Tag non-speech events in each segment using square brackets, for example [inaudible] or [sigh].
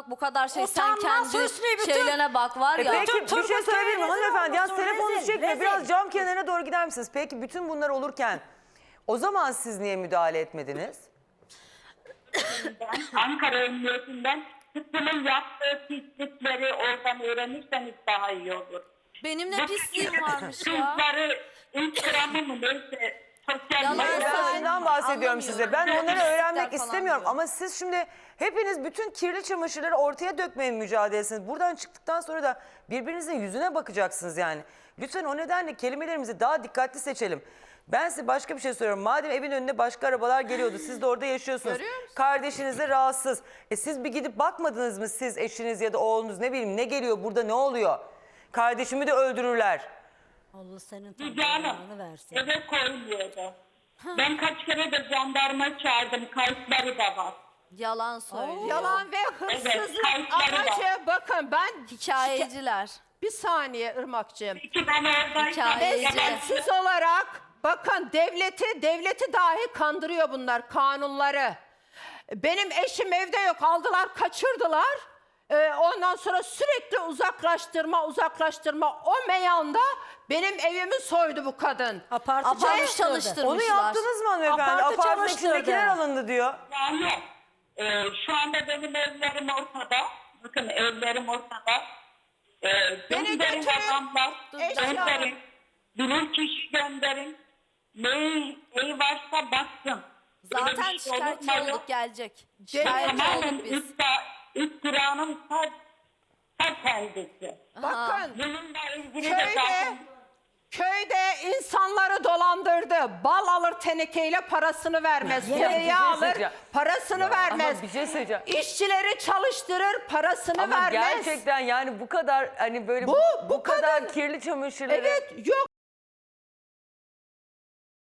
bak bu kadar şey sen Utanmaz kendi Hüsnü, bütün- şeylerine bak var E ya. peki Bütün bir şey söyleyebilir miyim rezil hanımefendi? Ya olmuşsun, telefonunuzu rezil, çekme rezil. biraz cam kenarına doğru gider misiniz? Peki bütün bunlar olurken o zaman siz niye müdahale etmediniz? Ankara Emniyetinden tıpkının yaptığı pislikleri oradan öğrenirseniz daha iyi olur. Benim ne pisliğim varmış ya. Kızları Instagram'ı mı neyse Hayır, ben şundan bahsediyorum Anlamıyorum. size. Ben onları Pislikler öğrenmek falan istemiyorum diyor. ama siz şimdi hepiniz bütün kirli çamaşırları ortaya dökmeye mücadelesiniz. Buradan çıktıktan sonra da birbirinizin yüzüne bakacaksınız yani. Lütfen o nedenle kelimelerimizi daha dikkatli seçelim. Ben size başka bir şey soruyorum. Madem evin önüne başka arabalar geliyordu, siz de orada yaşıyorsunuz. Kardeşiniz de rahatsız. E siz bir gidip bakmadınız mı siz, eşiniz ya da oğlunuz ne bileyim ne geliyor burada ne oluyor? Kardeşimi de öldürürler. Allah senin tanrını versin. eve koymuyordu. Ben kaç kere de jandarma çağırdım. Kayıtları da var. Yalan söylüyor. Yalan ve hırsızlık Evet, kayıtları amacı bakın ben Hikayeciler. bir saniye Irmak'cığım. Oradayken Hikayeci. Siz olarak bakın devleti devleti dahi kandırıyor bunlar kanunları. Benim eşim evde yok aldılar kaçırdılar. Ee, ondan sonra sürekli uzaklaştırma uzaklaştırma o meyanda benim evimi soydu bu kadın. Apartı Apartı çalıştırdı. çalıştırmışlar. Onu yaptınız mı hanımefendi? Apartı Apartın çalıştırdı. içindekiler alındı diyor. Yani e, şu anda benim evlerim ortada. Bakın evlerim ortada. E, Beni gönderin götürün. adamlar. Gönderin. Bilir kişi gönderin. Neyi, neyi varsa baksın. Böyle bir Zaten şey olur mu şikayetçi yok? olduk gelecek. Şikayetçi Tamamen olduk biz. ifta, iftiranın ta, ta kendisi. Bakın Bununla ilgili de köyde zaten köyde insanları dolandırdı. Bal alır tenekeyle parasını vermez. Ya, Tereyağı şey alır söyleyeceğim. parasını vermez. Ama bir şey söyleyeceğim. İşçileri çalıştırır parasını Ama vermez. gerçekten yani bu kadar hani böyle bu, Bu- kadar kadın- kirli çamaşırları. Evet yok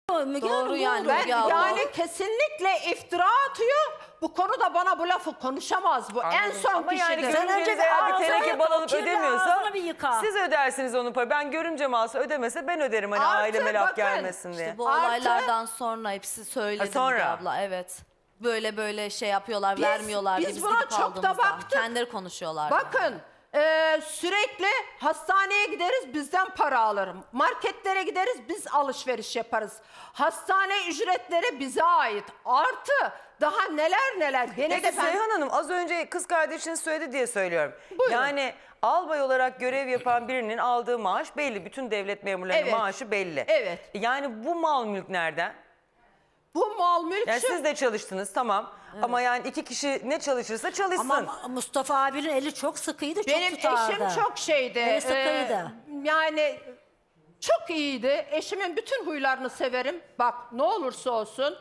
Doğru Hanım, yani. ben yani kesinlikle iftira atıyor. Bu konuda bana bu lafı konuşamaz bu. En son Ama yani kişidir. Sen önce görümceniz bir eğer bir ağzını teneke yıka, bal alıp kirli ödemiyorsa ağzını bir yıka. siz ödersiniz onun parayı. Ben görümcem alsa ödemese ben öderim hani Artı aileme laf bakın, gelmesin diye. İşte bu Artı- olaylardan sonra hepsi söyledi Ha, sonra? Abla evet. Böyle böyle şey yapıyorlar, Biz- vermiyorlar diye biz biz buna gidip çok da aldığımızda. baktık. Kendileri konuşuyorlar. Bakın e, sürekli hastaneye gideriz bizden para alırım. Marketlere gideriz biz alışveriş yaparız. Hastane ücretleri bize ait. Artı daha neler neler. Gene Peki de ben Seyhan Hanım az önce kız kardeşiniz söyledi diye söylüyorum. Buyurun. Yani albay olarak görev yapan birinin aldığı maaş belli. Bütün devlet memurlarının Evet. maaşı belli. Evet. Yani bu mal mülk nereden? bu mal mülk Yani şu- siz de çalıştınız tamam. Ama yani iki kişi ne çalışırsa çalışsın. Ama Mustafa abinin eli çok sıkıydı, çok Benim tutardı. eşim çok şeydi. Eli sıkıydı. Ee, yani çok iyiydi. Eşimin bütün huylarını severim. Bak ne olursa olsun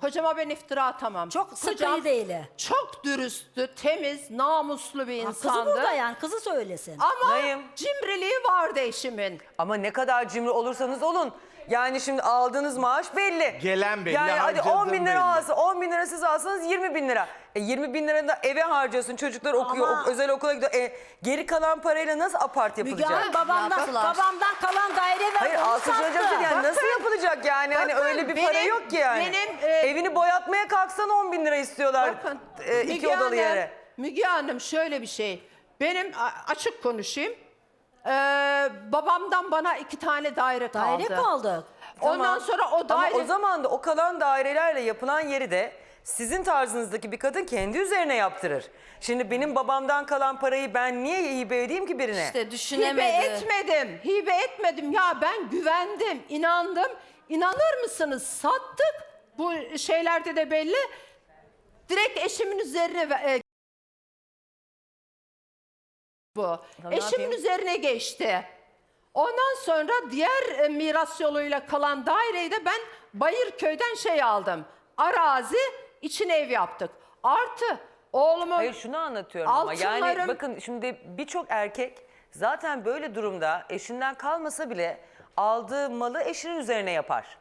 kocama ben iftira atamam. Çok sıkıydı Kocam eli. Çok dürüsttü, temiz, namuslu bir Ha, Kızı insandı. burada yani, kızı söylesin. Ama Nayım? cimriliği vardı eşimin. Ama ne kadar cimri olursanız olun. Yani şimdi aldığınız maaş belli. Gelen belli, Yani hadi 10 bin harcadığın lira belli. alsa 10 bin lira siz alsanız 20 bin lira. E 20 bin lira da eve harcıyorsun çocuklar okuyor Ama- ok- özel okula gidiyor. E, geri kalan parayla nasıl apart Müge yapılacak? Hanım babamdan, Yaptılar. babamdan kalan daire verdi. Hayır onu sattı. şey yani nasıl yapılacak yani hani bakın, öyle bir para benim- yok ki yani. benim, e, Evini boyatmaya kalksan 10 bin lira istiyorlar Bakın e, iki Müge odalı Hanım, yere. Müge Hanım şöyle bir şey. Benim a- açık konuşayım. Ee, babamdan bana iki tane daire kaldı. Daire kaldı. Ondan Tamam. sonra o daire... Ama o zaman da o kalan dairelerle yapılan yeri de sizin tarzınızdaki bir kadın kendi üzerine yaptırır. Şimdi benim babamdan kalan parayı ben niye hibe edeyim ki birine? İşte Hibe düşünemedi. etmedim, hibe etmedim. Ya ben güvendim, inandım. İnanır mısınız? Sattık. Bu şeylerde de belli. Direkt eşimin üzerine ve- e, bu. ne Eşimin yapayım? üzerine geçti. Ondan sonra diğer e, miras yoluyla kalan daireyi de ben Bayırköy'den şey aldım. Arazi, içine ev yaptık. Artı oğlumun Hayır şunu anlatıyorum ama yani Altınlarım- bakın şimdi birçok erkek zaten böyle durumda eşinden kalmasa bile aldığı malı eşinin üzerine yapar.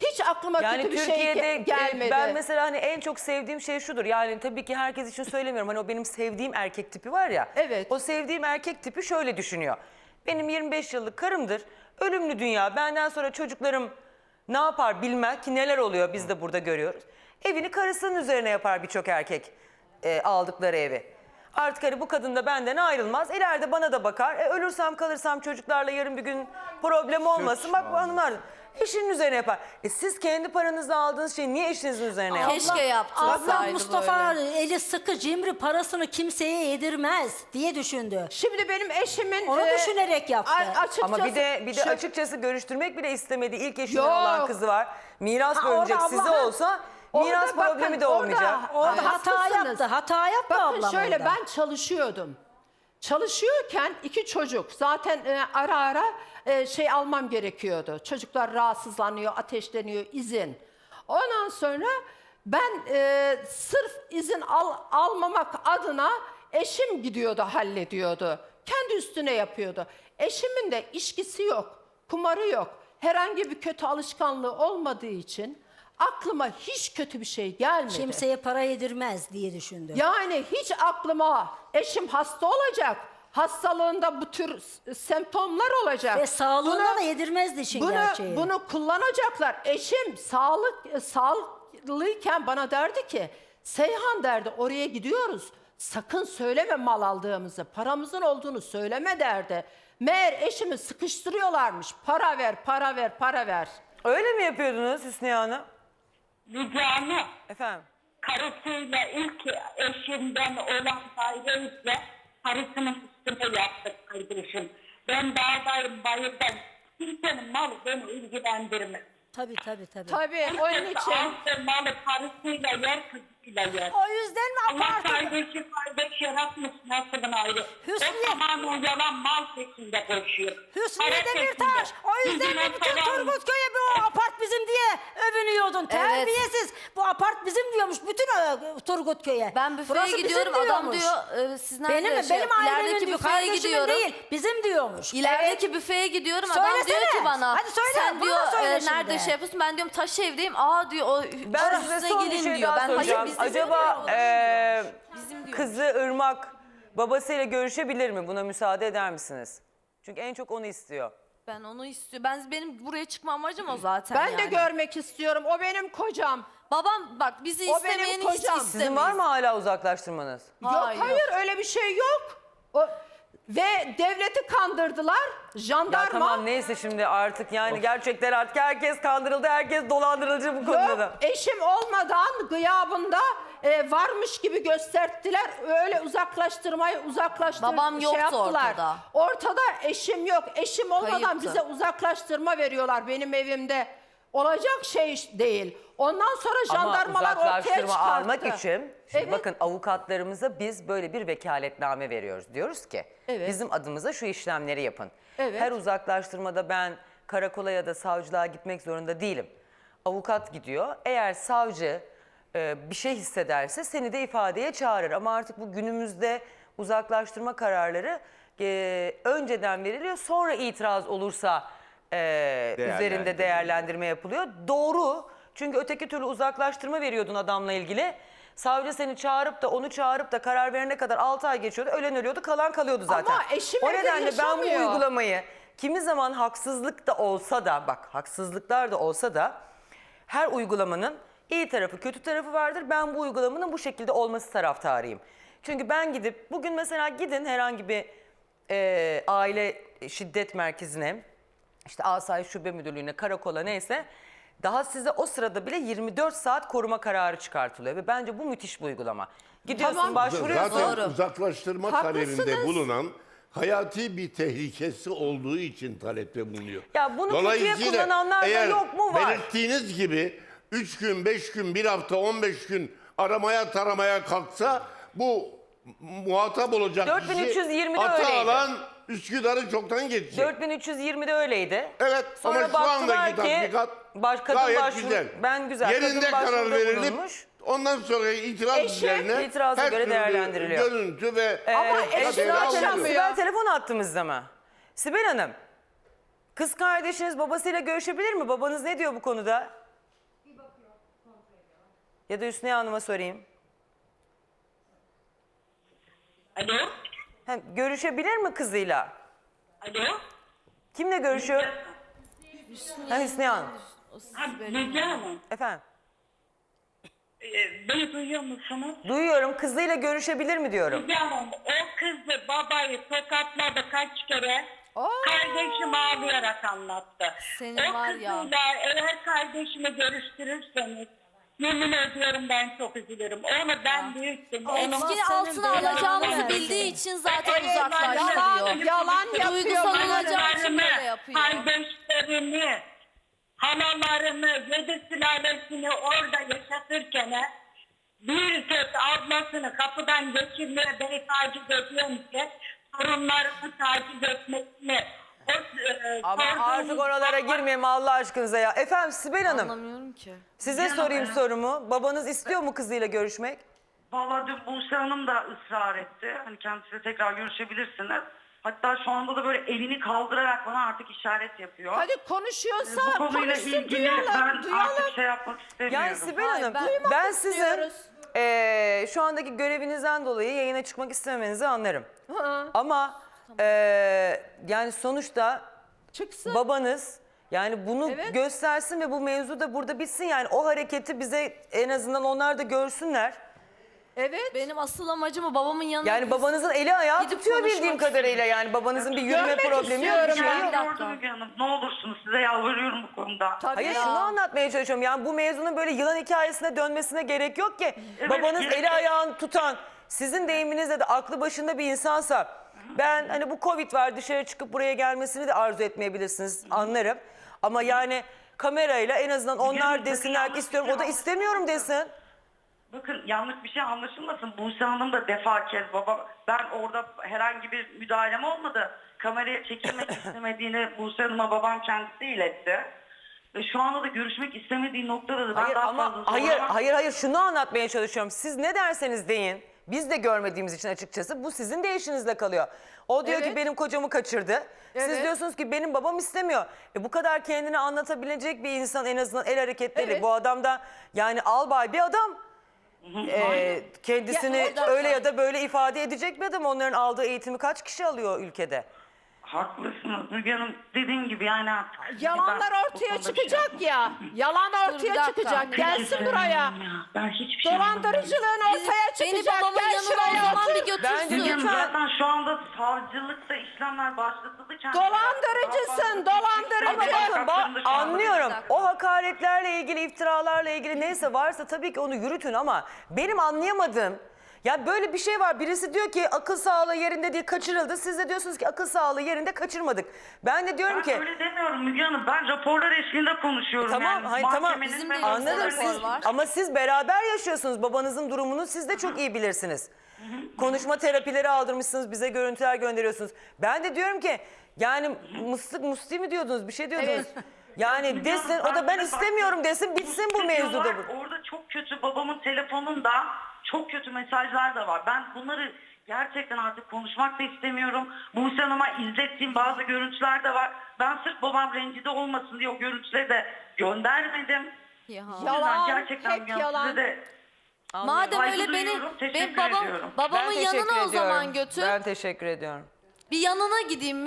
Hiç aklıma Yani kötü bir Türkiye'de şey e, ge- gelmedi. ben mesela hani en çok sevdiğim şey şudur. Yani tabii ki herkes için söylemiyorum. Hani o benim sevdiğim erkek tipi var ya. Evet. O sevdiğim erkek tipi şöyle düşünüyor. Benim 25 yıllık karımdır. Ölümlü dünya. Benden sonra çocuklarım ne yapar bilmem ki neler oluyor biz de burada görüyoruz. Evini karısının üzerine yapar birçok erkek e, aldıkları evi. Artık hani bu kadın da benden ayrılmaz. İleride bana da bakar. E, ölürsem kalırsam çocuklarla yarın bir gün problem olmasın. Bak bu hanımlar eşinin üzerine yapar. E siz kendi paranızla aldığınız şeyi niye eşinizin üzerine yaptınız? Keşke yaptırsaydı Ablam Mustafa böyle. eli sıkı cimri parasını kimseye yedirmez diye düşündü. Şimdi benim eşimin... Onu e, düşünerek yaptı. a- açıkçası, Ama bir de bir de şu- açıkçası görüştürmek bile istemedi. İlk eşinden Yok. olan kızı var. Miras Ha, bölünecek orada size abla- olsa Orada miras bakın, problemi de orada- olmayacak. Orada hata Haklısınız. yaptı. Hata yaptı Bakın ablam şöyle orada. ben çalışıyordum. Çalışıyorken iki çocuk zaten e, ara ara e, şey almam gerekiyordu. Çocuklar rahatsızlanıyor, ateşleniyor, izin. Ondan sonra ben e, sırf izin al, almamak adına eşim gidiyordu, hallediyordu. Kendi üstüne yapıyordu. Eşimin de içkisi yok, kumarı yok. Herhangi bir kötü alışkanlığı olmadığı için aklıma hiç kötü bir şey gelmedi. Kimseye para yedirmez diye düşündü. Yani hiç aklıma eşim hasta olacak. Hastalığında bu tür semptomlar olacak. Ve sağlığına Bunu- da yedirmezdi işin bunu, gerçeği. bunu kullanacaklar. Eşim sağlık sağlıklıyken bana derdi ki Seyhan derdi oraya gidiyoruz. Sakın söyleme mal aldığımızı, paramızın olduğunu söyleme derdi. Meğer eşimi sıkıştırıyorlarmış. Para ver, para ver, para ver. Öyle mi yapıyordunuz Hüsniye Hanım? Hanım, Efendim? karısıyla ilk eşinden olan daireyle karısının üstüne yaptık kardeşim. Ben dağdayım, bayırdayım. Kimsenin malı beni ilgilendirmez. Tabii tabii tabii. Tabii onun için. Aldığı malı karısıyla yer, kızıyla yer. O yüzden mi Allah apartı? kardeşi kardeş yaratmış nasılın ayrı. Hüsniye- O zaman o yalan mal peşinde koşuyor. Hüsniye Para Demirtaş. peşinde. O yüzden Yüzüne mi bütün falan- Turgutköy'e bu apart bizim diye övünüyordun. Terbiyesiz. Bu apart bizim diyormuş bütün e, Turgutköy'e. Ben büfeye Burası bizim gidiyorum adam diyormuş. diyor e, siz nerede Benim, şey, benim ailemin ilerideki diyor. büfeye Kardeşimin gidiyorum. değil. Bizim diyormuş. İlerideki büfeye gidiyorum adam diyor Söylesene. ki bana Hadi söyle, sen bunu diyor da söyle e, şimdi. nerede şey yapıyorsun ben diyorum taş evdeyim aa diyor o Ben üstüne size son bir gelin şey diyor. daha soracağım. Hayır bizim Acaba diyor. eee, Bizim diyor. kızı Irmak babasıyla görüşebilir mi? Buna müsaade eder misiniz? Çünkü en çok onu istiyor. Ben onu istiyor. Ben benim buraya çıkma amacım o zaten Ben de yani. görmek istiyorum. O benim kocam. Babam bak bizi O istemeyeni benim hiç kocam. istemeyiz. Sizin var mı hala uzaklaştırmanız? Yok Hayır, hayır yok. öyle bir şey yok. O, ve devleti kandırdılar. Jandarma. Ya tamam neyse şimdi artık yani gerçekten artık herkes kandırıldı, herkes dolandırıcı bu konuda da. Yok eşim olmadan gıyabında e, varmış gibi gösterdiler. Öyle uzaklaştırmayı uzaklaştır Babam şey yoktu yaptılar. ortada. Ortada eşim yok. Eşim olmadan Kayıptı. bize uzaklaştırma veriyorlar benim evimde. Olacak şey değil. Ondan sonra Ama jandarmalar ortaya uzaklaştırma çıkarttı. almak için şimdi Evet. bakın avukatlarımıza biz böyle bir vekaletname veriyoruz. Diyoruz ki Evet. bizim adımıza şu işlemleri yapın. Evet. Her uzaklaştırmada ben karakola ya da savcılığa gitmek zorunda değilim. Avukat gidiyor. Eğer savcı e, bir şey hissederse seni de ifadeye çağırır. Ama artık bu günümüzde uzaklaştırma kararları e, önceden veriliyor. Sonra itiraz olursa e, üzerinde Değerlendirme. yapılıyor. Doğru. Çünkü öteki türlü uzaklaştırma veriyordun adamla ilgili. Savcı seni çağırıp da onu çağırıp da karar verene kadar 6 ay geçiyordu. Ölen ölüyordu, kalan kalıyordu zaten. Ama eşim o evde nedenle ben bu yaşamıyor. uygulamayı kimi zaman haksızlık da olsa da bak haksızlıklar da olsa da her uygulamanın iyi tarafı kötü tarafı vardır. Ben bu uygulamanın bu şekilde olması taraftarıyım. Çünkü ben gidip bugün mesela gidin herhangi bir e, aile şiddet merkezine işte asayiş şube müdürlüğüne karakola neyse daha size o sırada bile 24 saat koruma kararı çıkartılıyor ve bence bu müthiş bir uygulama. Gidiyorsun Tamam. başvuruyorsun. Zaten Doğru. uzaklaştırma Haklısınız. talebinde bulunan hayati bir tehlikesi olduğu için talepte bulunuyor. Ya bunu kötüye kullananlar da eğer yok mu? Var. belirttiğiniz gibi 3 gün, 5 gün, 1 hafta, 15 gün aramaya taramaya kalksa bu muhatap olacak 4320'de kişi atı öyleydi. alan Üsküdar'ı çoktan geçecek. 4320'de öyleydi. Evet Sonra ama şu baktılar andaki ki tatbikat baş- kadın gayet başvuru- güzel. ben güzel, kadın Yerinde karar başvuruda verilip bulunmuş. ondan sonra itiraz Eşi üzerine itiraza her göre türlü değerlendiriliyor. görüntü ve Ama Ee, eşi Sibel, yaşamıyor. telefon, Sibel telefon attığımızda mı? Sibel Hanım, kız kardeşiniz babasıyla görüşebilir mi? Babanız ne diyor bu konuda? Ya da Hüsniye Hanım'a sorayım. Alo? Ha, görüşebilir mi kızıyla? Alo? Kimle görüşüyor? Ha, Hüsniye Hanım. Ha, Müge Hanım. Efendim? Ee, beni duyuyor musunuz? Duyuyorum kızıyla görüşebilir mi diyorum. Canım o kızı babayı tokatladı kaç kere. Oo. Kardeşim ağlayarak anlattı. Senin o var ya. kızıyla eğer kardeşimi görüştürürseniz yemin ediyorum ben çok üzülürüm. Onu ben büyüttüm. Onu senin altına belanı alacağımızı versin. bildiği için zaten Evet, uzaklaştırıyor. yalan, yalan yapıyor. Duygusal bunları. olacak için böyle yapıyor. Kardeşlerini, halalarını, yedi sülalesini orada yaşatırken bir kez ablasını kapıdan geçirmeye beni takip ediyormuş. Sorunlarımı takip etmesini. Ama artık oralara girmeyelim Allah aşkınıza ya. Efendim Sibel Hanım Anlamıyorum ki. size sorayım sorumu. Babanız istiyor mu kızıyla görüşmek? Valla dün Buse Hanım da ısrar etti. Hani kendisiyle tekrar görüşebilirsiniz. Hatta şu anda da böyle elini kaldırarak bana artık işaret yapıyor. Hadi Bu konuşuyorsa konuyla konuşsun ilgili duyalım. ben duyalım. artık şey yapmak istemiyorum. Yani Sibel Hayır, Hanım ben- ben, Duymak sizin istiyoruz. eee, şu andaki görevinizden dolayı yayına çıkmak istememenizi anlarım. Ama eee, yani sonuçta çıksın. babanız yani bunu Evet. göstersin ve bu mevzu da burada bitsin. Yani o hareketi bize en azından onlar da görsünler. evet. Benim asıl amacım o babamın yanına Yani babanızın eli ayağı Gidip tutuyor bildiğim konuşmak kadarıyla yani babanızın bir yürüme Görmek problemi yok bir istiyorum şey ben. yok. Bir dakika. Hanım ne olursunuz size yalvarıyorum bu konuda. Tabii Hayır ya. şunu anlatmaya çalışıyorum. Yani bu mevzunun böyle yılan hikayesine dönmesine gerek yok ki. Babanız gerek eli yok. ayağını tutan, sizin deyiminizle de aklı başında bir insansa ben hani bu Covid var dışarı çıkıp buraya gelmesini de arzu etmeyebilirsiniz anlarım. Ama yani kamerayla en azından onlar desinler ki istiyorum o da yanlış istemiyorum desin. Bakın yanlış bir şey anlaşılmasın. Buse Hanım da defa kez baba ben orada herhangi bir müdahalem olmadı. Kameraya çekilmek [coughs] istemediğini Buse Hanım'a babam kendisi iletti. Ve şu anda da görüşmek istemediği noktada da ben Hayır daha ama fazla hayır hayır hayır şunu anlatmaya çalışıyorum. Siz ne derseniz deyin. Biz de görmediğimiz için açıkçası bu sizin de işinizle kalıyor. O diyor ki Evet. benim kocamı kaçırdı. Siz Evet. diyorsunuz ki benim babam istemiyor. E bu kadar kendini anlatabilecek bir insan en azından el hareketleri. Evet. Bu adam da yani albay bir adam. E, kendisini Ya, öyle ya da böyle ifade edecek bir adam. Onların aldığı eğitimi kaç kişi alıyor ülkede? Haklısınız Müge Hanım. Dediğim gibi yani artık. Yalanlar Ben ortaya konuda şey çıkacak ya. Yalan ortaya dakika. çıkacak. Gelsin yapamam. buraya. Ya, Ben hiçbir şey. Dolandırıcılığın Bizi- ortaya beni çıkacak. babamın Gel yanına o şuraya zaman otur. bir götürsün. Müge Hanım Lütfen. zaten şu anda savcılıkta işlemler başlatıldı. Kendisi- Dolandırıcısın, dolandırıcı. Ama bakın ba- Haklarında şu anda- anlıyorum. O hakaretlerle ilgili, iftiralarla ilgili neyse varsa tabii ki onu yürütün ama benim anlayamadığım ya böyle bir şey var. Birisi diyor ki akıl sağlığı yerinde diye kaçırıldı. Siz de diyorsunuz ki akıl sağlığı yerinde kaçırmadık. Ben de diyorum Ben ki öyle demiyorum Müge Hanım. Ben raporlar eşliğinde konuşuyorum. Tamam, yani. hayır, tamam. Bizim de anladım siz var. ama siz beraber yaşıyorsunuz. Babanızın durumunu siz de çok iyi bilirsiniz. Konuşma terapileri aldırmışsınız, bize görüntüler gönderiyorsunuz. Ben de diyorum ki yani mıslık musti mi diyordunuz? Bir şey diyordunuz. Evet. Yani Hanım, desin o da ben istemiyorum desin bitsin bu bu. Orada çok kötü babamın telefonunda çok kötü mesajlar da var. Ben bunları gerçekten artık konuşmak da istemiyorum. Buse Hanım'a izlettiğim bazı görüntüler de var. Ben sırf babam rencide olmasın diye o görüntüleri de göndermedim. Ya. O yüzden Yalan, gerçekten hep yalan. size de Madem Saygı öyle beni, duyuyorum, teşekkür babam, ediyorum. babamın Ben yanına o zaman götür. Ben teşekkür ediyorum. Bir yanına gideyim.